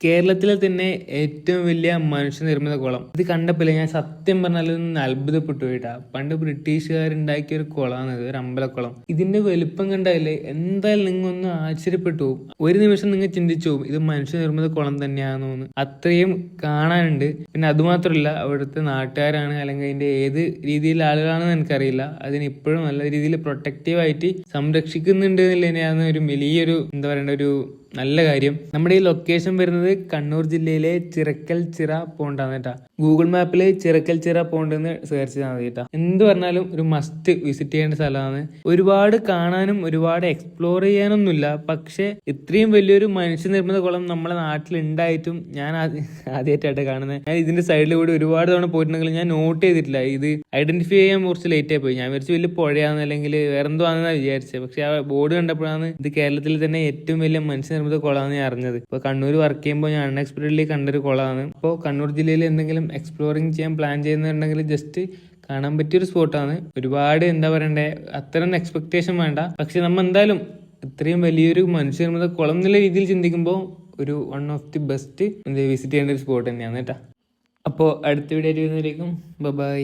കേരളത്തിലെ തന്നെ ഏറ്റവും വലിയ മനുഷ്യനിർമ്മിത കുളം. ഇത് കണ്ടപ്പോൾ ഞാൻ സത്യം പറഞ്ഞാൽ ഒന്ന് അത്ഭുതപ്പെട്ടു പോയിട്ടാ പണ്ട് ബ്രിട്ടീഷുകാരുണ്ടാക്കിയ ഒരു കുളമാണ് ഇത് ഒരു അമ്പലക്കുളം. ഇതിന്റെ വലുപ്പം കണ്ടാലേ എന്തായാലും നിങ്ങൾ ഒന്ന് ആശ്ചര്യപ്പെട്ടു. പോകും ഒരു നിമിഷം നിങ്ങൾ ചിന്തിച്ചു പോകും ഇത് മനുഷ്യനിർമ്മിത കുളം തന്നെയാണെന്ന് അത്രയും കാണാനുണ്ട്. പിന്നെ അതുമാത്രമല്ല അവിടുത്തെ നാട്ടുകാരാണ് അല്ലെങ്കിൽ അതിന്റെ ഏത് രീതിയിലുള്ള ആളുകളാണെന്ന് എനിക്കറിയില്ല. അതിന് ഇപ്പോഴും നല്ല രീതിയിൽ പ്രൊട്ടക്റ്റീവ് ആയിട്ട് സംരക്ഷിക്കുന്നുണ്ട് എന്നുള്ളതിനെയാണ് ഒരു വലിയൊരു എന്താ പറയണ്ട ഒരു നല്ല കാര്യം. നമ്മുടെ ഈ ലൊക്കേഷൻ വരുന്നത് കണ്ണൂർ ജില്ലയിലെ ചിറക്കൽ ചിറ പോണ്ടാണ് ഗൂഗിൾ മാപ്പിൽ ചിറക്കൽ ചിറ പോണ്ട് എന്ന് സെർച്ച് ചെയ്താൽ മതി കേട്ടാ. എന്ത് പറഞ്ഞാലും ഒരു മസ്റ്റ് വിസിറ്റ് ചെയ്യേണ്ട സ്ഥലമാണ്. ഒരുപാട് കാണാനും ഒരുപാട് എക്സ്പ്ലോർ ചെയ്യാനൊന്നുമില്ല. പക്ഷെ ഇത്രയും വലിയൊരു മനുഷ്യനിർമ്മിത കുളം നമ്മുടെ നാട്ടിൽ ഉണ്ടായിട്ടും ഞാൻ ആദ്യമായിട്ടാണ് കാണുന്നത് ഞാൻ ഇതിന്റെ സൈഡിൽ കൂടി ഒരുപാട് തവണ പോയിട്ടുണ്ടെങ്കിൽ ഞാൻ നോട്ട് ചെയ്തിട്ടില്ല. ഇത് ഐഡന്റിഫൈ ചെയ്യാൻ കുറച്ച് ലേറ്റ് ആയി പോയി. ഞാൻ വിചാരിച്ചു വലിയ പുഴയാന്ന് അല്ലെങ്കിൽ വേറെന്തോ ആണെന്നാണ് വിചാരിച്ചത് പക്ഷെ ആ ബോർഡ് കണ്ടപ്പോഴാണ് ഇത് കേരളത്തിൽ തന്നെ ഏറ്റവും വലിയ മനുഷ്യനിർമ്മിത കുളമാണെന്ന് ഞാൻ അറിഞ്ഞത്. ഇപ്പൊ കണ്ണൂർ വർക്ക് ഞാൻ അൺഎക്സ്പെക്ടഡ്ലി കണ്ടൊരു കുളമാണ് അപ്പോൾ കണ്ണൂർ ജില്ലയിൽ എന്തെങ്കിലും എക്സ്പ്ലോറിങ് ചെയ്യാൻ പ്ലാൻ ചെയ്യുന്നുണ്ടെങ്കിൽ ജസ്റ്റ് കാണാൻ പറ്റിയൊരു സ്പോട്ടാണ് ഒരുപാട് എന്താ പറയണ്ടേ അത്തരം എക്സ്പെക്ടേഷൻ വേണ്ട. പക്ഷെ നമ്മൾ എന്തായാലും ഇത്രയും വലിയൊരു മനുഷ്യനിർമ്മിത കുളം എന്നുള്ള രീതിയിൽ ചിന്തിക്കുമ്പോൾ ഒരു one of the best visit ചെയ്യേണ്ട ഒരു സ്പോട്ട് തന്നെയാണ് കേട്ടോ. അപ്പോൾ അടുത്ത വീഡിയോ വരുന്നതിലേക്കും ബൈ